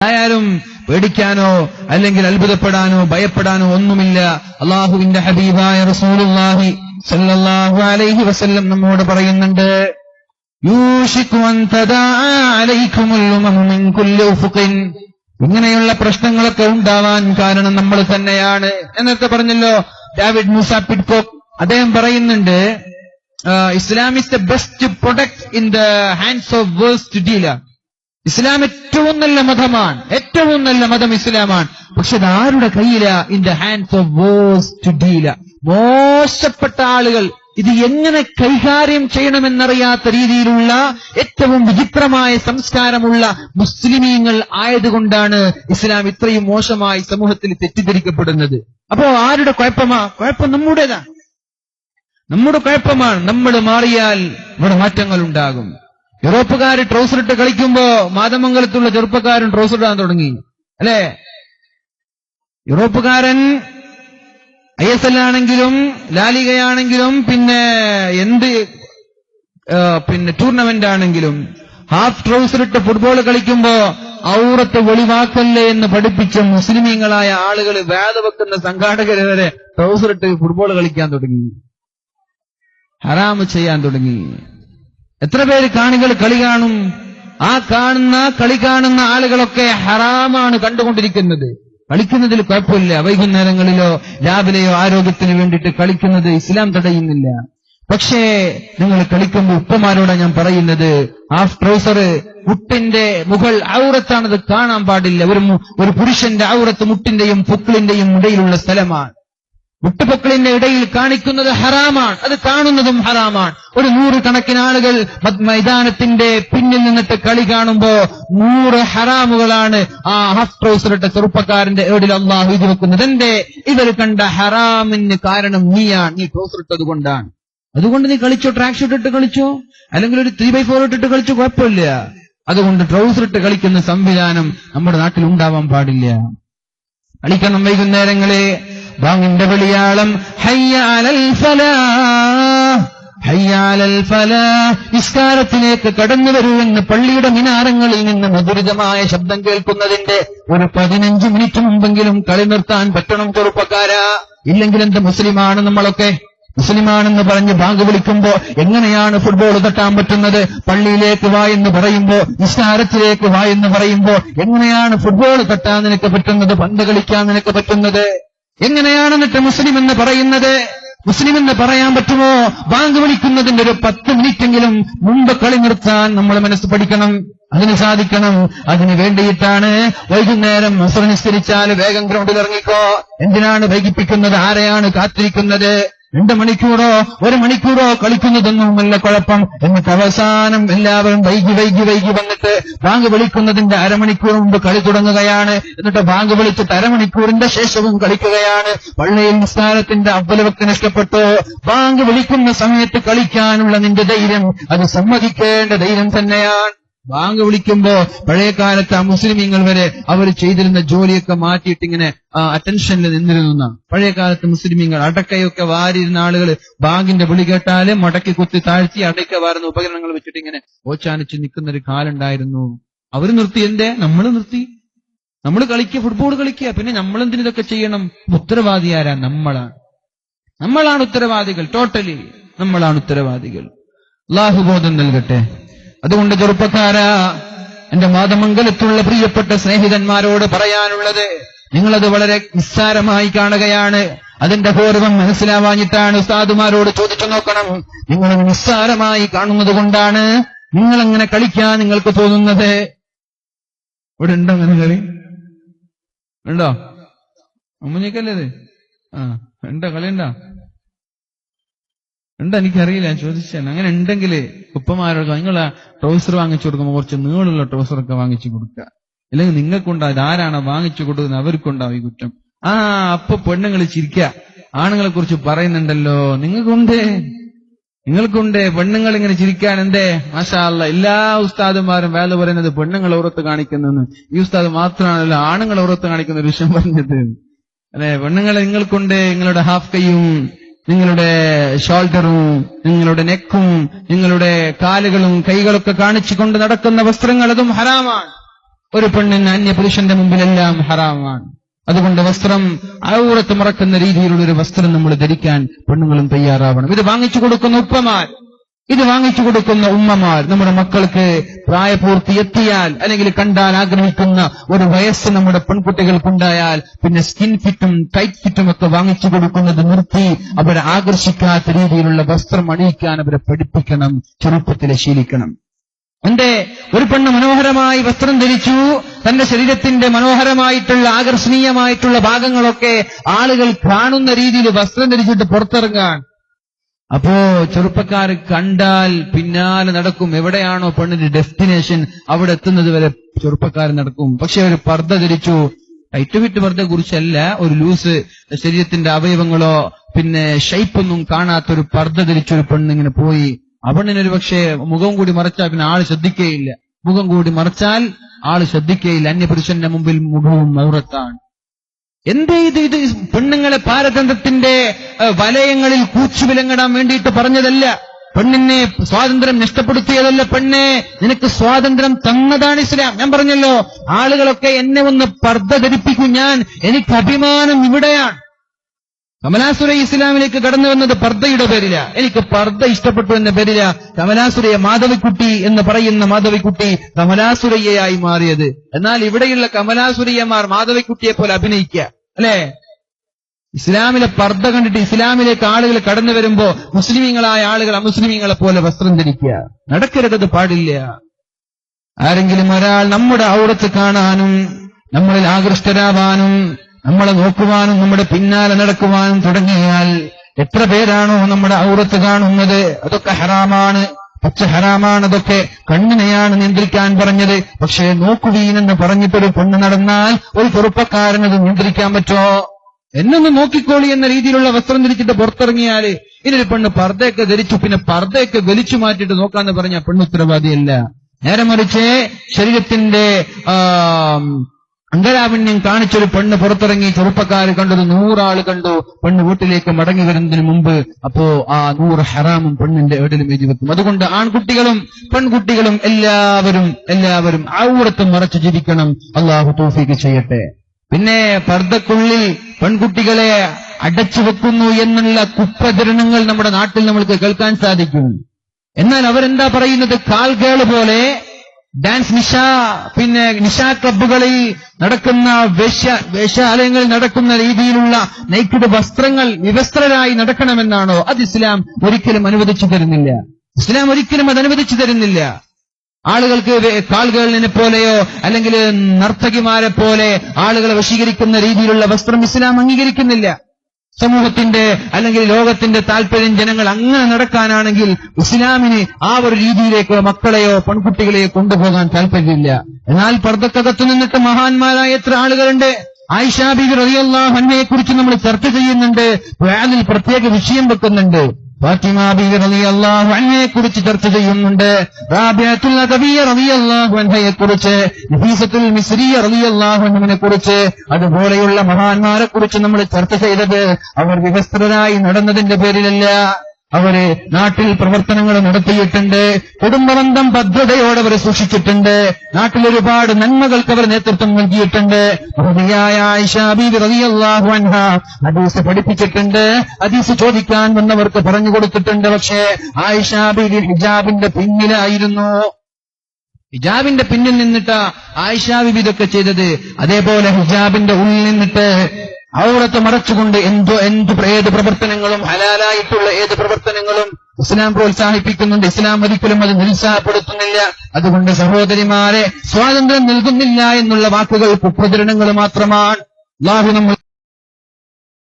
ആയാലും പേടിക്കാനോ അല്ലെങ്കിൽ അത്ഭുതപ്പെടാനോ ഭയപ്പെടാനോ ഒന്നുമില്ല. അള്ളാഹുവിന്റെ ഹബീബായ റസൂലുള്ളാഹി സല്ലല്ലാഹു അലൈഹി വസല്ലം നമ്മോട് പറയുന്നുണ്ട് ഇങ്ങനെയുള്ള പ്രശ്നങ്ങളൊക്കെ ഉണ്ടാവാൻ കാരണം നമ്മൾ തന്നെയാണ് എന്നൊക്കെ പറഞ്ഞല്ലോ ഡാവിഡ് മൂസ പിഡ്കോക്ക് അദ്ദേഹം പറയുന്നുണ്ട് Islam is the best product in the hands of worst dealer ഇസ്ലാം ഏറ്റവും നല്ല മതമാണ്. ഏറ്റവും നല്ല മതം ഇസ്ലാമാണ്. പക്ഷെ അത് ആരുടെ കയ്യില? In the hands of worst dealer മോശപ്പെട്ട ആളുകൾ ഇത് എങ്ങനെ കൈകാര്യം ചെയ്യണമെന്നറിയാത്ത രീതിയിലുള്ള ഏറ്റവും വിചിത്രമായ സംസ്കാരമുള്ള മുസ്ലിമീങ്ങൾ ആയതുകൊണ്ടാണ് ഇസ്ലാം ഇത്രയും മോശമായി സമൂഹത്തിൽ തെറ്റിദ്ധരിക്കപ്പെടുന്നത്. അപ്പോ ആരുടെ കുഴപ്പമാ? കുഴപ്പം നമ്മുടേതാ നമ്മുടെ കുഴപ്പമാണ് നമ്മൾ മാറിയാൽ ഇവിടെ മാറ്റങ്ങൾ ഉണ്ടാകും യൂറോപ്പുകാർ ട്രൗസർ ഇട്ട് കളിക്കുമ്പോ മാതമംഗലത്തുള്ള ചെറുപ്പക്കാരൻ ട്രൗസർ ഇടാൻ തുടങ്ങി. അല്ലേ? യൂറോപ്പുകാരൻ ഐ എസ് എൽ ആണെങ്കിലും ലാലികയാണെങ്കിലും പിന്നെ എന്ത് പിന്നെ ടൂർണമെന്റ് ആണെങ്കിലും ഹാഫ് ട്രൗസർ ഇട്ട് ഫുട്ബോൾ കളിക്കുമ്പോ ഔറത്ത് ഒളിവാക്കല്ലേ എന്ന് പഠിപ്പിച്ച മുസ്ലിമീങ്ങളായ ആളുകൾ വേദവെക്കുന്ന സംഘാടകരെ വരെ ട്രൗസർ ഇട്ട് ഫുട്ബോൾ കളിക്കാൻ തുടങ്ങി. ഹറാമ് ചെയ്യാൻ തുടങ്ങി. എത്ര പേര് കാണികൾ കളി കാണും? ആ കാണുന്ന കളി കാണുന്ന ആളുകളൊക്കെ ഹറാമാണ് കണ്ടുകൊണ്ടിരിക്കുന്നത്. കളിക്കുന്നതിൽ കുഴപ്പമില്ല. വൈകുന്നേരങ്ങളിലോ രാവിലെയോ ആരോഗ്യത്തിന് വേണ്ടിയിട്ട് കളിക്കുന്നത് ഇസ്ലാം തടയുന്നില്ല. പക്ഷേ നിങ്ങൾ കളിക്കുമ്പോൾ ഉപ്പമാരോട് ഞാൻ പറയുന്നത് ആ ട്രൗസർ മുട്ടിന്റെ മുകൾ ഔറത്താണത് കാണാൻ പാടില്ല. ഒരു ഒരു പുരുഷന്റെ ഔറത്ത് മുട്ടിന്റെയും പൊക്കിളിന്റെയും ഇടയിലുള്ള സ്ഥലമാണ്. മുട്ടുപൊക്കളിന്റെ ഇടയിൽ കാണിക്കുന്നത് ഹറാമാണ്. അത് കാണുന്നതും ഹറാമാണ്. ഒരു നൂറുകണക്കിന് ആളുകൾ മൈതാനത്തിന്റെ പിന്നിൽ നിന്നിട്ട് കളി കാണുമ്പോ നൂറ് ഹറാമുകളാണ് ആ ഹഫ് ട്രൗസറിട്ട ചെറുപ്പക്കാരന്റെ ഏടിൽ അള്ളാഹു ഇത് വെക്കുന്നത്. എന്റെ ഇവർ കണ്ട ഹറാമിന് കാരണം നീയാണ്. നീ ട്രൗസർ കൊണ്ടാണ്. അതുകൊണ്ട് നീ കളിച്ചോ? ട്രാക്ക് ഷൂട്ട് ഇട്ട് കളിച്ചോ? അല്ലെങ്കിൽ ഒരു ത്രീ ബൈ ഫോർ ഇട്ടിട്ട് കളിച്ചോ? കുഴപ്പമില്ല. അതുകൊണ്ട് ട്രൗസർ ഇട്ട് കളിക്കുന്ന സംവിധാനം നമ്മുടെ നാട്ടിൽ ഉണ്ടാവാൻ പാടില്ല. കളിക്കണം വൈകുന്നേരങ്ങളെ. ബാങ്ങിന്റെ വെളിയാളം ഹയ്യാലൽ ഫലാഹ് ഹയ്യാലൽ ഫല. നിസ്കാരത്തിലേക്ക് കടന്നു വരൂ എന്ന് പള്ളിയുടെ മിനാരങ്ങളിൽ നിന്ന് മധുരിതമായ ശബ്ദം കേൾക്കുന്നതിന്റെ ഒരു പതിനഞ്ച് മിനിറ്റ് മുമ്പെങ്കിലും കളി നിർത്താൻ പറ്റണം ചെറുപ്പക്കാരാ. ഇല്ലെങ്കിൽ എന്ത് മുസ്ലിമാണ് നമ്മളൊക്കെ? മുസ്ലിമാണെന്ന് പറഞ്ഞ് ബാങ്ക് വിളിക്കുമ്പോ എങ്ങനെയാണ് ഫുട്ബോൾ തട്ടാൻ പറ്റുന്നത്? പള്ളിയിലേക്ക് വാ എന്ന് പറയുമ്പോ നിസ്കാരത്തിലേക്ക് വാ എന്ന് പറയുമ്പോ എങ്ങനെയാണ് ഫുട്ബോൾ തട്ടാൻ നിനക്ക് പറ്റുന്നത്? പന്ത് കളിക്കാൻ നിനക്ക് പറ്റുന്നത്? എങ്ങനെയാണ് എന്നിട്ട് മുസ്ലിം എന്ന് പറയുന്നത്? മുസ്ലിം എന്ന് പറയാൻ പറ്റുമോ? ബാങ്ക് വിളിക്കുന്നതിന്റെ ഒരു പത്ത് മിനിറ്റെങ്കിലും മുമ്പ് കളി നിർത്താൻ നമ്മൾ മനസ്സ് പഠിക്കണം. അതിന് സാധിക്കണം. അതിന് വേണ്ടിയിട്ടാണ് വൈകുന്നേരം മുസ്ലിം നിസ്കരിച്ചാൽ വേഗം ഗ്രൗണ്ടിൽ ഇറങ്ങിക്കോ. എന്തിനാണ് വൈകിപ്പിക്കുന്നത്? ആരെയാണ് കാത്തിരിക്കുന്നത്? രണ്ട് മണിക്കൂറോ ഒരു മണിക്കൂറോ കളിക്കുന്നതൊന്നുമല്ല കുഴപ്പം. എന്നിട്ട് അവസാനം എല്ലാവരും വൈകി വൈകി വൈകി വന്നിട്ട് ബാങ്ക് വിളിക്കുന്നതിന്റെ അരമണിക്കൂർ മുമ്പ് കളി തുടങ്ങുകയാണ്. എന്നിട്ട് ബാങ്ക് വിളിച്ചിട്ട് അരമണിക്കൂറിന്റെ ശേഷവും കളിക്കുകയാണ്. പള്ളിയിൽ നിസ്കാരത്തിന്റെ അബ്ബലവക്ക് നഷ്ടപ്പെട്ടു. ബാങ്ക് വിളിക്കുന്ന സമയത്ത് കളിക്കാനുള്ള നിന്റെ ധൈര്യം. അത് സമ്മതിക്കേണ്ട ധൈര്യം തന്നെയാണ്. ബാങ്ക് വിളിക്കുമ്പോ പഴയ കാലത്ത് ആ മുസ്ലിമീങ്ങൾ വരെ അവർ ചെയ്തിരുന്ന ജോലിയൊക്കെ മാറ്റിയിട്ട് ഇങ്ങനെ അറ്റൻഷനിൽ നിന്നിരുന്നു. പഴയ കാലത്ത് മുസ്ലിമീങ്ങൾ അടക്കയൊക്കെ വാരിയിരുന്ന ആളുകൾ ബാങ്കിന്റെ വിളി കേട്ടാൽ മടക്കി കുത്തി താഴ്ത്തി അടയ്ക്ക വാരുന്ന ഉപകരണങ്ങൾ വെച്ചിട്ട് ഇങ്ങനെ ഓച്ചാനിച്ച് നിൽക്കുന്ന ഒരു കാലുണ്ടായിരുന്നു. അവർ നിർത്തി എന്തേ? നമ്മൾ നിർത്തി. നമ്മൾ കളിക്കുക ഫുട്ബോൾ കളിക്കുക. പിന്നെ നമ്മൾ എന്തിനു ഇതൊക്കെ ചെയ്യണം? ഉത്തരവാദി ആരാ? നമ്മളാണ് നമ്മളാണ് ഉത്തരവാദികൾ ടോട്ടലി നമ്മളാണ് ഉത്തരവാദികൾ. അള്ളാഹുബോധം നൽകട്ടെ. അതുകൊണ്ട് ചെറുപ്പക്കാരാ എന്റെ മാതമംഗലത്തുള്ള പ്രിയപ്പെട്ട സ്നേഹിതന്മാരോട് പറയാനുള്ളത് നിങ്ങളത് വളരെ നിസ്സാരമായി കാണുകയാണ്. അതിന്റെ പൂർവം മനസ്സിലാവാഞ്ഞിട്ടാണ് ഉസ്താദുമാരോട് ചോദിച്ചു നോക്കണം. നിങ്ങൾ നിസ്സാരമായി കാണുന്നത് കൊണ്ടാണ് നിങ്ങളങ്ങനെ കളിക്കാൻ നിങ്ങൾക്ക് തോന്നുന്നത്. ഇവിടെ ഉണ്ടോ അങ്ങനെ കളി? ഉണ്ടോ? അമ്മഞ്ഞേക്കല്ലേ ഇത്? ആ ഉണ്ടോ? കളി ഉണ്ടോ ഉണ്ട് എനിക്കറിയില്ല ചോദിച്ചാണ് അങ്ങനെ ഉണ്ടെങ്കിൽ ഉപ്പമാരോട് നിങ്ങൾ ട്രൗസർ വാങ്ങിച്ചു കൊടുക്കുമ്പോൾ കുറച്ച് നീളുള്ള ട്രൗസർ ഒക്കെ വാങ്ങിച്ചു കൊടുക്കുക. അല്ലെങ്കിൽ നിങ്ങൾക്കുണ്ടാവും ആരാണോ വാങ്ങിച്ചു കൊടുക്കുന്നത് അവർക്കുണ്ടാവും ഈ കുറ്റം. ആ അപ്പൊ പെണ്ണുങ്ങൾ ചിരിക്കുക. ആണുങ്ങളെ കുറിച്ച് പറയുന്നുണ്ടല്ലോ. നിങ്ങൾക്കുണ്ട്. നിങ്ങൾക്കുണ്ട്. പെണ്ണുങ്ങൾ ഇങ്ങനെ ചിരിക്കാൻ എന്തേ? മാഷാല്ല എല്ലാ ഉസ്താദുമാരും വേല പറയുന്നത് പെണ്ണുങ്ങൾ ഉറത്ത് കാണിക്കുന്നെന്ന് ഈ ഉസ്താദ് മാത്രമാണല്ലോ ആണുങ്ങളെ ഉറത്ത് കാണിക്കുന്ന ഒരു വിഷയം പറഞ്ഞത്. അല്ലെ പെണ്ണുങ്ങളെ നിങ്ങൾക്കുണ്ട് നിങ്ങളുടെ ഹാഫ് കൈയും. നിങ്ങളുടെ ഷോൾഡറും നിങ്ങളുടെ നെക്കും നിങ്ങളുടെ കാലുകളും കൈകളൊക്കെ കാണിച്ചുകൊണ്ട് നടക്കുന്ന വസ്ത്രങ്ങൾ അതും ഹറാമാണ്. ഒരു പെണ്ണിന് അന്യ പുരുഷന്റെ മുമ്പിലെല്ലാം ഹറാമാണ്. അതുകൊണ്ട് വസ്ത്രം ഔറത്ത് മറക്കുന്ന രീതിയിലുള്ള ഒരു വസ്ത്രം നമ്മൾ ധരിക്കാൻ പെണ്ണുങ്ങളും തയ്യാറാവണം. ഇത് വാങ്ങിച്ചു കൊടുക്കുന്ന ഉപ്പമാർ. ഇത് വാങ്ങിച്ചു കൊടുക്കുന്ന ഉമ്മമാർ നമ്മുടെ മക്കൾക്ക് പ്രായപൂർത്തി എത്തിയാൽ അല്ലെങ്കിൽ കണ്ടാൽ ആഗ്രഹിക്കുന്ന ഒരു വയസ്സ് നമ്മുടെ പെൺകുട്ടികൾക്കുണ്ടായാൽ പിന്നെ സ്കിൻ ഫിറ്റും ടൈറ്റ് ഫിറ്റും ഒക്കെ വാങ്ങിച്ചു കൊടുക്കുന്നത് നിർത്തി അവരെ ആകർഷിക്കാത്ത രീതിയിലുള്ള വസ്ത്രം അണിയിക്കാൻ അവരെ പഠിപ്പിക്കണം ചെറുപ്പത്തിലെ ശീലിക്കണം. എന്റെ ഒരു പെണ്ണ് മനോഹരമായി വസ്ത്രം ധരിച്ചു തന്റെ ശരീരത്തിന്റെ മനോഹരമായിട്ടുള്ള ആകർഷണീയമായിട്ടുള്ള ഭാഗങ്ങളൊക്കെ ആളുകൾ കാണുന്ന രീതിയിൽ വസ്ത്രം ധരിച്ചിട്ട് പുറത്തിറങ്ങാൻ അപ്പോ ചെറുപ്പക്കാർ കണ്ടാൽ പിന്നാലെ നടക്കും. എവിടെയാണോ പെണ്ണിന്റെ ഡെസ്റ്റിനേഷൻ അവിടെ എത്തുന്നത് വരെ ചെറുപ്പക്കാർ നടക്കും. പക്ഷെ അവർ പർദ്ദ ധരിച്ചു. ടൈറ്റ് ഫിറ്റ് പർദ്ദയെ കുറിച്ചല്ല ഒരു ലൂസ് ശരീരത്തിന്റെ അവയവങ്ങളോ പിന്നെ ഷൈപ്പൊന്നും കാണാത്തൊരു പർദ്ദ ധരിച്ച ഒരു പെണ്ണ് ഇങ്ങനെ പോയി. ആ പെണ്ണിനൊരു പക്ഷേ മുഖം കൂടി മറച്ചാൽ പിന്നെ ആൾ ശ്രദ്ധിക്കുകയില്ല മുഖം കൂടി മറച്ചാൽ ആൾ ശ്രദ്ധിക്കുകയില്ല അന്യപുരുഷന്റെ മുമ്പിൽ മുഖവും മൗറത്താണ് എന്തേ ഇത് ഇത് പെണ്ണുങ്ങളെ പാരതന്ത്രത്തിന്റെ വലയങ്ങളിൽ കൂച്ചുവിലങ്ങിടാൻ വേണ്ടിയിട്ട് പറഞ്ഞതല്ല. പെണ്ണിനെ സ്വാതന്ത്ര്യം നഷ്ടപ്പെടുത്തിയതല്ല പെണ്ണെ. നിനക്ക് സ്വാതന്ത്ര്യം തന്നതാണ് ഇസ്ലാം. ഞാൻ പറഞ്ഞല്ലോ ആളുകളൊക്കെ എന്നെ ഒന്ന് പർദ്ധ ധരിപ്പിക്കും ഞാൻ. എനിക്ക് അഭിമാനം ഇവിടെയാണ്. കമലാസുര ഇസ്ലാമിലേക്ക് കടന്നു വന്നത് പർദ്ദയുടെ പേരില. എനിക്ക് പർദ്ദ ഇഷ്ടപ്പെട്ടു എന്ന പേരില കമലാസുരയെ മാധവിക്കുട്ടി എന്ന് പറയുന്ന മാധവിക്കുട്ടി കമലാസുരയ്യയായി മാറിയത്. എന്നാൽ ഇവിടെയുള്ള കമലാസുരയ്യമാർ മാധവിക്കുട്ടിയെ പോലെ അഭിനയിക്കുക. അല്ലേ? ഇസ്ലാമിലെ പർദ്ദ കണ്ടിട്ട് ഇസ്ലാമിലേക്ക് ആളുകൾ കടന്നു വരുമ്പോ മുസ്ലിമീങ്ങളായ ആളുകൾ അമുസ്ലിമീങ്ങളെ പോലെ വസ്ത്രം ധരിക്കുക. നടക്കരുതത് പാടില്ല. ആരെങ്കിലും ഒരാൾ നമ്മുടെ ഔറത്ത് കാണാനും നമ്മളിൽ ആകൃഷ്ടരാവാനും നമ്മളെ നോക്കുവാനും നമ്മുടെ പിന്നാലെ നടക്കുവാനും തുടങ്ങിയാൽ എത്ര പേരാണോ നമ്മുടെ ഔറത്ത് കാണുന്നത്? അതൊക്കെ ഹറാമാണ്. പച്ച ഹരാമാണതൊക്കെ കണ്ണിനെയാണ് നിയന്ത്രിക്കാൻ പറഞ്ഞത്. പക്ഷേ നോക്കുവീനെന്ന് പറഞ്ഞിട്ടൊരു പെണ്ണ് നടന്നാൽ ഒരു ചെറുപ്പക്കാരനത് നിയന്ത്രിക്കാൻ പറ്റോ? എന്നൊന്ന് നോക്കിക്കോളി എന്ന രീതിയിലുള്ള വസ്ത്രം ധരിച്ചിട്ട് പുറത്തിറങ്ങിയാൽ ഇനൊരു പെണ്ണ് പർദ്ദയൊക്കെ ധരിച്ചു പിന്നെ പർദ്ദയൊക്കെ വലിച്ചു മാറ്റിയിട്ട് നോക്കാന്ന് പറഞ്ഞ പെണ്ണ് ഉത്തരവാദിയല്ല നേരെ മറിച്ച് ശരീരത്തിന്റെ അംഗരാവണ്യം കാണിച്ചൊരു പെണ്ണ് പുറത്തിറങ്ങി ചെറുപ്പക്കാർ കണ്ടത് നൂറാൾ കണ്ടു. പെണ്ണ് വീട്ടിലേക്ക് മടങ്ങി വരുന്നതിന് മുമ്പ് അപ്പോ ആ നൂറ് ഹറാമും പെണ്ണിന്റെ ഏടിലും എഴുതി വെക്കും. അതുകൊണ്ട് ആൺകുട്ടികളും പെൺകുട്ടികളും എല്ലാവരും എല്ലാവരും ഔറത്തും മറച്ചു ജീവിക്കണം. അള്ളാഹു തോഫീക്ക് ചെയ്യട്ടെ. പിന്നെ പർദ്ദക്കുള്ളിൽ പെൺകുട്ടികളെ അടച്ചു വെക്കുന്നു എന്നുള്ള കുപ്രചരണങ്ങൾ നമ്മുടെ നാട്ടിൽ നമ്മൾക്ക് കേൾക്കാൻ സാധിക്കും. എന്നാൽ അവരെന്താ പറയുന്നത്? കാൽകേൾ പോലെ ഡാൻസ് നിശ പിന്നെ നിശാ ക്ലബ്ബുകളിൽ നടക്കുന്ന വേശ്യ വേശ്യാലയങ്ങളിൽ നടക്കുന്ന രീതിയിലുള്ള നൈക്കിഡ് വസ്ത്രങ്ങൾ വിവസ്ത്രരായി നടക്കണമെന്നാണോ? അത് ഇസ്ലാം ഒരിക്കലും അനുവദിച്ചു തരുന്നില്ല. ഇസ്ലാം ഒരിക്കലും അത് അനുവദിച്ചു തരുന്നില്ല. ആളുകൾക്ക് കാളുകളിനെ പോലെയോ അല്ലെങ്കിൽ നർത്തകിമാരെ പോലെ ആളുകളെ വശീകരിക്കുന്ന രീതിയിലുള്ള വസ്ത്രം ഇസ്ലാം അംഗീകരിക്കുന്നില്ല. സമൂഹത്തിന്റെ അല്ലെങ്കിൽ ലോകത്തിന്റെ താല്പര്യം ജനങ്ങൾ അങ്ങനെ നടക്കാനാണെങ്കിൽ ഇസ്ലാമിന് ആ ഒരു രീതിയിലേക്ക് മക്കളെയോ പെൺകുട്ടികളെയോ കൊണ്ടുപോകാൻ താല്പര്യമില്ല. എന്നാൽ പർദ്ദക്കകത്തു നിന്നിട്ട് മഹാന്മാരായ എത്ര ആളുകളുണ്ട്? ആയിഷാബി റളിയല്ലാഹു അൻഹയെ കുറിച്ച് നമ്മൾ ചർച്ച ചെയ്യുന്നുണ്ട്. ഖുർആനിൽ പ്രത്യേക വിഷയം വെക്കുന്നുണ്ട്. ഫാത്തിമ ബിബി റളിയല്ലാഹു അൻഹയെ കുറിച്ച് ചർച്ച ചെയ്യുന്നുണ്ട്. അൻഹയെ കുറിച്ച് നഫീസത്തുൽ മിസ്രിയ റളിയല്ലാഹു അൻഹയെ കുറിച്ച് അതുപോലെയുള്ള മഹാന്മാരെ കുറിച്ച് നമ്മൾ ചർച്ച ചെയ്തത് അവർ വിവസ്ത്രരായി നടന്നതിന്റെ പേരിലല്ല. അവർ നാട്ടിൽ പ്രവർത്തനങ്ങൾ നടത്തിയിട്ടുണ്ട്. കുടുംബബന്ധം ഭദ്രതയോടെ അവർ സൂക്ഷിച്ചിട്ടുണ്ട്. നാട്ടിൽ ഒരുപാട് നന്മകൾക്ക് അവർ നേതൃത്വം നൽകിയിട്ടുണ്ട്. ഹദീസ് പഠിപ്പിച്ചിട്ടുണ്ട്. ഹദീസ് ചോദിക്കാൻ വന്നവർക്ക് പറഞ്ഞു കൊടുത്തിട്ടുണ്ട്. പക്ഷേ ആയിഷാ ബീബി ഹിജാബിന്റെ പിന്നിലായിരുന്നു. ഹിജാബിന്റെ പിന്നിൽ നിന്നിട്ട് ആയിഷാ ബിബി ഇതൊക്കെ ചെയ്തത്. അതേപോലെ ഹിജാബിന്റെ ഉള്ളിൽ നിന്നിട്ട് ഔറത്ത് മറച്ചുകൊണ്ട് എന്തോ എന്ത് ഏത് പ്രവർത്തനങ്ങളും ഹലാലായിട്ടുള്ള ഏത് പ്രവർത്തനങ്ങളും ഇസ്ലാം പ്രോത്സാഹിപ്പിക്കുന്നുണ്ട്. ഇസ്ലാം ഒരിക്കലും അത് നിരുത്സാഹപ്പെടുത്തുന്നില്ല. അതുകൊണ്ട് സഹോദരിമാരെ സ്വാതന്ത്ര്യം നൽകുന്നില്ല എന്നുള്ള വാക്കുകൾ കുപ്രചരണങ്ങൾ മാത്രമാണ്. അല്ലാഹു നമ്മൾ